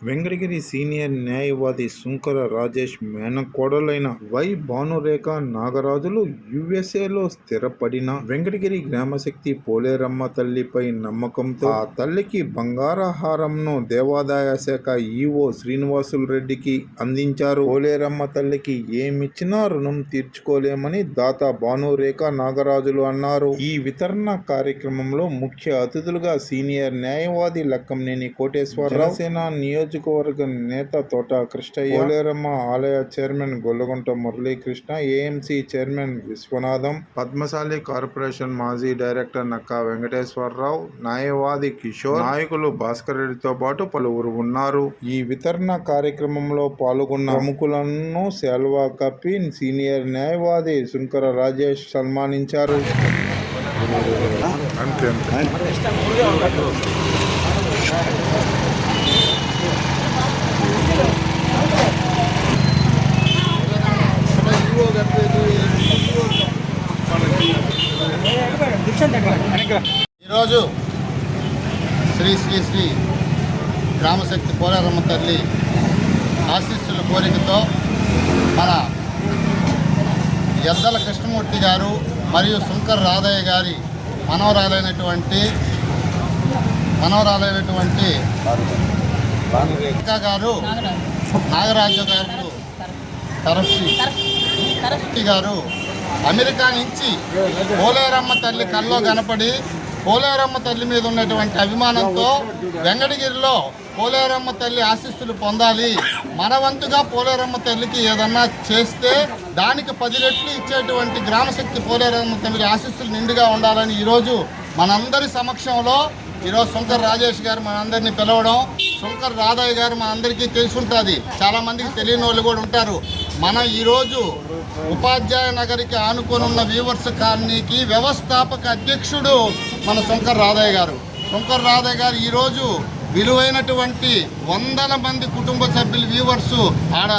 Venkatagiri senior న్యాయవాది శుంకర రాజేష్ మేనకోడలైన Y Bhanurekha నాగరాజులు యుఎస్ఏలో స్థిరపడిన వెంకటగిరి గ్రామశక్తి పోలేరమ్మ తల్లిపై నమ్మకంతో ఆ తల్లికి బంగారహారంను దేవాదాయ శాఖ ఈఓ శ్రీనివాసులు రెడ్డికి అందించారు. పోలేరమ్మ తల్లికి ఏమిచ్చినా రుణం తీర్చుకోలేమని దాత భానురేఖ నాగరాజులు అన్నారు. ఈ వితరణ కార్యక్రమంలో ముఖ్య అతిథులుగా సీనియర్ న్యాయవాది లక్కంనేని కోటేశ్వరరావు సేన నియోజకవర్గ నేత తోట కృష్ణయ్య పోలేరమ్మ ఆలయ chairman Gollagunta Muralikrishna AMC chairman Vishwanatham Padmashali corporation మాజీ డైరెక్టర్ నక్కా వెంకటేశ్వరరావు న్యాయవాది కిషోర్ నాయకులు భాస్కర్ రెడ్డితో పాటు పలువురు ఉన్నారు. ఈ వితరణ కార్యక్రమంలో పాల్గొన్న ప్రముఖులను సెల్వా కప్పి సీనియర్ న్యాయవాది శుంకర రాజేష్ సన్మానించారు. అంతే ఈరోజు శ్రీ శ్రీ శ్రీ గ్రామశక్తి పోలారమ్మ తల్లి ఆశీస్సుల కోరికతో మన ఎద్దల కృష్ణమూర్తి గారు మరియు శంకర్ రాధయ్య గారి మనవరాలైనటువంటి మనవరాలైనటువంటి ఇంకా గారు నాగరాజు గారు తరఫు గారు అమెరికా నుంచి పోలేరమ్మ తల్లి కల్లో కనపడి పోలేరమ్మ తల్లి మీద ఉన్నటువంటి అభిమానంతో వెంకటగిరిలో పోలేరమ్మ తల్లి ఆశీస్సులు పొందాలి. మన వంతుగా పోలేరమ్మ తల్లికి ఏదన్నా చేస్తే దానికి పది రెట్లు ఇచ్చేటువంటి గ్రామశక్తి పోలేరమ్మ తల్లి ఆశీస్సులు నిండుగా ఉండాలని ఈరోజు మనందరి సమక్షంలో ఈరోజు శంకర్ రాజేష్ గారు మనందరినీ పిలవడం శంకర్ రాధయ్య గారు మనందరికీ తెలుసుంటుంది. చాలామందికి తెలియని వాళ్ళు కూడా ఉంటారు. మన ఈరోజు ఉపాధ్యాయ నగరికి ఆనుకొని ఉన్న వీవర్స్ కాలనీకి వ్యవస్థాపక అధ్యక్షుడు మన శంకర్ రాధయ్య గారు. శంకర్ రాధయ్య గారు ఈరోజు విలువైనటువంటి వందల మంది కుటుంబ సభ్యులు వ్యూవర్స్ ఆడ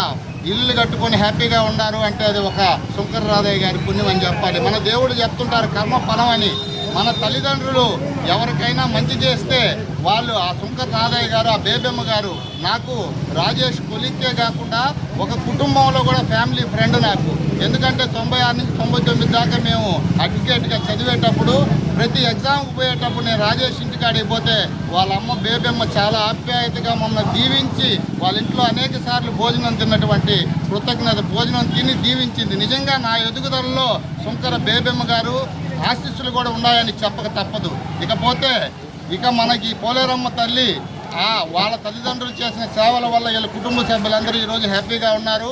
ఇల్లు కట్టుకొని హ్యాపీగా ఉన్నారు అంటే అది ఒక శంకర్ రాధయ్య గారి పుణ్యం అని చెప్పాలి. మన దేవుడు చెప్తుంటారు కర్మ ఫలం అని. మన తల్లిదండ్రులు ఎవరికైనా మంచి చేస్తే వాళ్ళు ఆ సుంక తాదయ్య గారు ఆ బేబెమ్మ గారు నాకు రాజేష్ కొలిక్కే కాకుండా ఒక కుటుంబంలో కూడా ఫ్యామిలీ ఫ్రెండ్ నాకు. ఎందుకంటే తొంభై ఆరు నుంచి తొంభై తొమ్మిది దాకా మేము అడ్వకేట్గా చదివేటప్పుడు ప్రతి ఎగ్జామ్కి పోయేటప్పుడు నేను రాజేష్ ఇంటికాడికి పోతే వాళ్ళ అమ్మ బేబెమ్మ చాలా ఆప్యాయతగా మమ్మల్ని దీవించి వాళ్ళ ఇంట్లో అనేక సార్లు భోజనం తిన్నటువంటి కృతజ్ఞత భోజనం తిని దీవించింది. నిజంగా నా ఎదుగుదలలో శుంకర బేబెమ్మ గారు ఆశీస్సులు కూడా ఉన్నాయని చెప్పక తప్పదు. ఇకపోతే ఇక మనకి పోలేరమ్మ తల్లి ఆ వాళ్ళ తల్లిదండ్రులు చేసిన సేవల వల్ల వీళ్ళ కుటుంబ సభ్యులందరూ ఈరోజు హ్యాపీగా ఉన్నారు.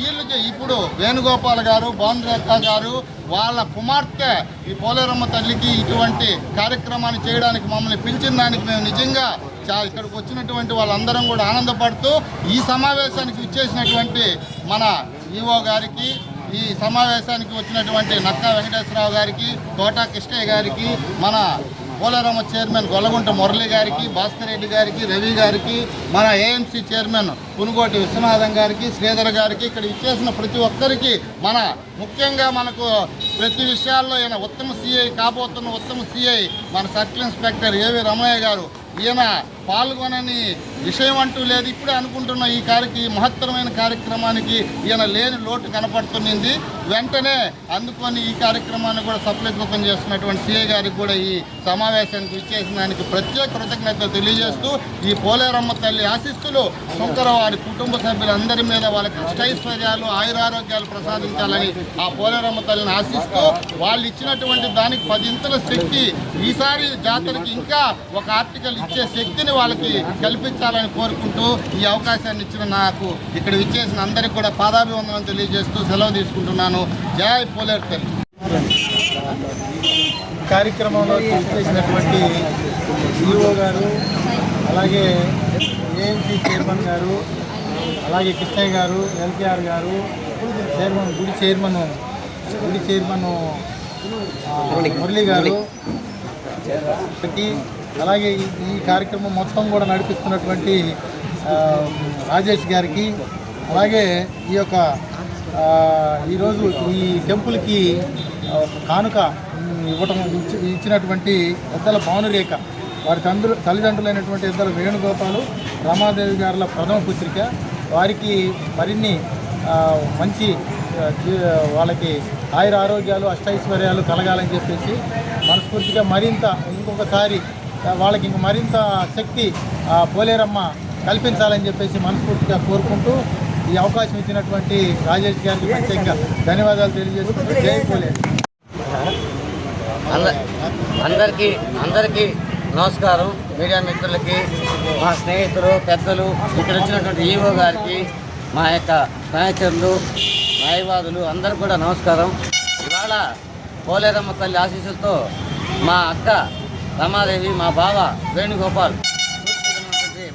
వీళ్ళు ఇప్పుడు వేణుగోపాల్ గారు భానురేఖ గారు వాళ్ళ కుమార్తె ఈ పోలేరమ్మ తల్లికి ఇటువంటి కార్యక్రమాన్ని చేయడానికి మమ్మల్ని పిలిచిన దానికి మేము నిజంగా చా ఇక్కడికి వచ్చినటువంటి వాళ్ళందరం కూడా ఆనందపడుతూ ఈ సమావేశానికి ఇచ్చేసినటువంటి మన ఈఓ గారికి ఈ సమావేశానికి వచ్చినటువంటి నక్కా వెంకటేశ్వరరావు గారికి కోటా కృష్ణయ్య గారికి మన పోలారమ్మ చైర్మన్ గొల్లగుంట మురళి గారికి భాస్కర్ రెడ్డి గారికి రవి గారికి మన ఏఎంసీ చైర్మన్ పునుగోటి విశ్వనాథం గారికి శ్రీధర్ గారికి ఇక్కడ ఇచ్చేసిన ప్రతి ఒక్కరికి మన ముఖ్యంగా మనకు ప్రతి విషయాల్లో ఈయన ఉత్తమ సీఐ కాబోతున్న ఉత్తమ సీఐ మన సర్కిల్ ఇన్స్పెక్టర్ ఏవి రమణయ్య గారు ఈయన పాల్గొనని విషయం అంటూ లేదు. ఇప్పుడే అనుకుంటున్న ఈ కార్యక్రమ ఈ మహత్తరమైన కార్యక్రమానికి ఈయన లేని లోటు కనపడుతున్నది. వెంటనే అందుకొని ఈ కార్యక్రమాన్ని కూడా సఫలీకృతం చేస్తున్నటువంటి సీఏ గారికి కూడా ఈ సమావేశానికి ఇచ్చేసిన దానికి ప్రత్యేక కృతజ్ఞత తెలియజేస్తూ ఈ పోలేరమ్మ తల్లి ఆశిస్తులు శంకర వారి కుటుంబ సభ్యులందరి మీద వాళ్ళకి అష్టైశ్వర్యాలు ఆయురారోగ్యాలు ప్రసాదించాలని ఆ పోలేరమ్మ తల్లిని ఆశిస్తూ వాళ్ళు ఇచ్చినటువంటి దానికి పదింతల శక్తి ఈసారి జాతరకి ఇంకా ఒక ఆర్టికల్ ఇచ్చే శక్తిని వాళ్ళకి కల్పించాలని కోరుకుంటూ ఈ అవకాశాన్ని ఇచ్చిన నాకు ఇక్కడ విచ్చేసిన అందరికీ కూడా పాదాభివందనం తెలియజేస్తూ సెలవు తీసుకుంటున్నాను. జై పోలేరు తల్లి. కార్యక్రమంలో చేసినటువంటి ఈఓ గారు అలాగే ఏఎంసీ చైర్మన్ గారు అలాగే కృష్ణయ్య గారు ఎల్కేఆర్ గారు చైర్మన్ గుడి చైర్మన్ గుడి చైర్మన్ మురళి గారు అలాగే ఈ- కార్యక్రమం మొత్తం కూడా నడిపిస్తున్నటువంటి రాజేష్ గారికి అలాగే ఈ యొక్క ఈరోజు ఈ టెంపుల్కి కానుక ఇవ్వటం ఇచ్చి ఇచ్చినటువంటి పెద్దల భానురేఖ వారి తండ్రులు తల్లిదండ్రులైనటువంటి ఇద్దరు వేణుగోపాలు రమాదేవి గారుల ప్రథమ పుత్రిక వారికి మరిన్ని మంచి జీ- వాళ్ళకి ఆయుర ఆరోగ్యాలు అష్టైశ్వర్యాలు కలగాలని చెప్పేసి మనస్ఫూర్తిగా మరింత ఇంకొకసారి వాళ్ళకి ఇంక మరింత శక్తి పోలేరమ్మ కల్పించాలని చెప్పేసి మనస్ఫూర్తిగా కోరుకుంటూ ఈ అవకాశం ఇచ్చినటువంటి రాజేష్ గారికి ప్రత్యేకంగా ధన్యవాదాలు తెలియజేసుకుంటూ జై పోలే. అందరికీ అందరికీ నమస్కారం. మీడియా మిత్రులకి మా స్నేహితులు పెద్దలు ఇక్కడ వచ్చినటువంటి ఈవో గారికి మా యొక్క స్నేహితులు న్యాయవాదులు అందరూ కూడా నమస్కారం. ఇవాళ పోలేరమ్మ తల్లి ఆశీస్సులతో మా అక్క రమాదేవి మా బావ వేణుగోపాల్.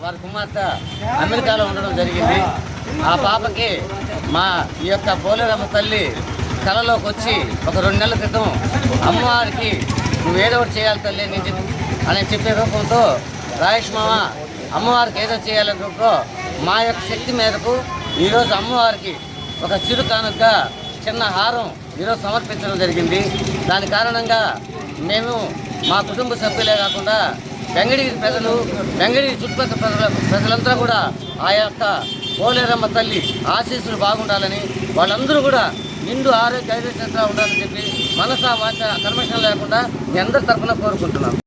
వారి కుమార్తె అమెరికాలో ఉండడం జరిగింది. ఆ పాపకి మా ఈ యొక్క పోలేరమ్మ తల్లి కళలోకి వచ్చి ఒక రెండు నెలల క్రితం అమ్మవారికి నువ్వు ఏదో ఒకటి చేయాలి తల్లి అని అని చెప్పే రూపంతో రాయేష్ మామ అమ్మవారికి ఏదో చేయాలని రూపంలో మా యొక్క శక్తి మేరకు ఈరోజు అమ్మవారికి ఒక చిరు కానుక చిన్న హారం ఈరోజు సమర్పించడం జరిగింది. దాని కారణంగా మేము మా కుటుంబ సభ్యులే కాకుండా వెంగడగిరి ప్రజలు వెంగడగిరి చుట్టుపక్కల ప్రజల ప్రజలంతా కూడా ఆ యొక్క పోలేరమ్మ తల్లి ఆశీస్సులు బాగుండాలని వాళ్ళందరూ కూడా నిండు ఆరోగ్య ఐరోగ్యంగా ఉండాలని చెప్పి మనసా వాచ కర్మశం లేకుండా మీ అందరి తరఫున కోరుకుంటున్నాం